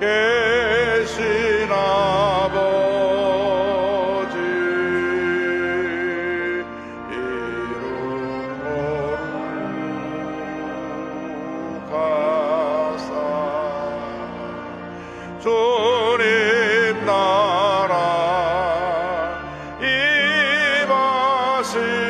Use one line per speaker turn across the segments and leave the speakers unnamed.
계신 아버지 이름 거룩하사. 주님 나라 임하신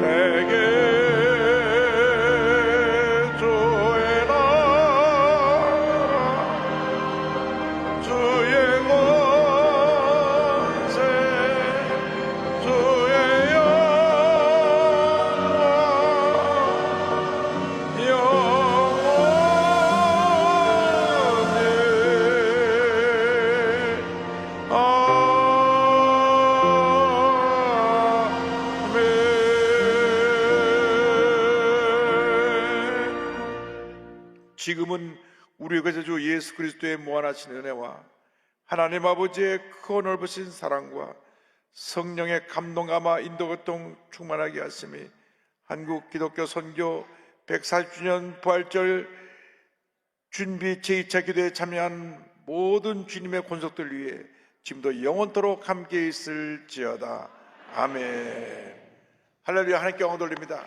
Peggy. 지금은 우리 그저 예수 그리스도의 무한하신 은혜와 하나님 아버지의 크고 넓으신 사랑과 성령의 감동 감화 인도 교통 충만하게 하심이 한국 기독교 선교 140주년 부활절 준비 제2차 기도에 참여한 모든 주님의 권속들 위해 지금도 영원토록 함께 있을지어다. 아멘. 할렐루야. 하나님께 영광 돌립니다